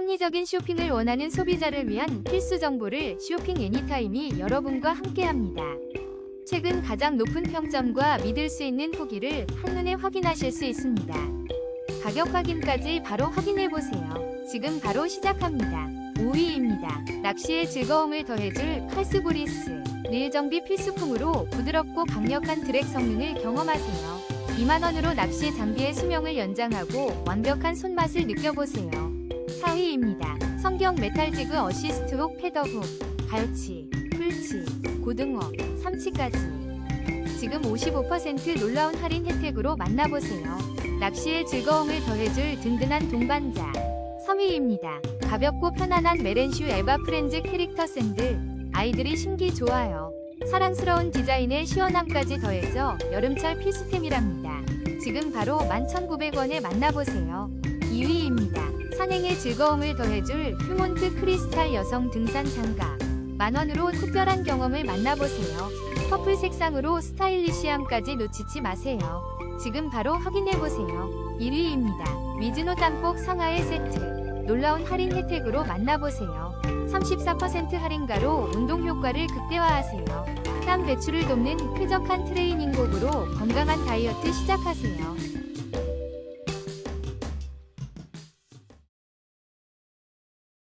합리적인 쇼핑을 원하는 소비자를 위한 필수 정보를 쇼핑 애니타임이 여러분과 함께합니다. 최근 가장 높은 평점과 믿을 수 있는 후기를 한눈에 확인하실 수 있습니다. 가격 확인까지 바로 확인해 보세요. 지금 바로 시작합니다. 5위입니다. 낚시의 즐거움을 더해줄 칼스브리스. 릴 정비 필수품으로 부드럽고 강력한 드랙 성능을 경험하세요. 2만원으로 낚시 장비의 수명을 연장하고 완벽한 손맛을 느껴보세요. 4위입니다. 성경 메탈지그 어시스트 훅 패더훅, 갈치, 풀치, 고등어, 삼치까지. 지금 55% 놀라운 할인 혜택으로 만나보세요. 낚시의 즐거움을 더해줄 든든한 동반자. 3위입니다. 가볍고 편안한 메렌슈 에바 프렌즈 캐릭터 샌들. 아이들이 신기 좋아요. 사랑스러운 디자인에 시원함까지 더해져 여름철 필수템이랍니다. 지금 바로 11,900원에 만나보세요. 2위입니다. 산행의 즐거움을 더해줄 휴몬트 크리스탈 여성 등산 장갑. 만원으로 특별한 경험을 만나보세요. 퍼플 색상으로 스타일리시함까지 놓치지 마세요. 지금 바로 확인해보세요. 1위입니다. 미즈노 땀복 상하의 세트. 놀라운 할인 혜택으로 만나보세요. 34% 할인가로 운동 효과를 극대화하세요. 땀 배출을 돕는 쾌적한 트레이닝복으로 건강한 다이어트 시작하세요.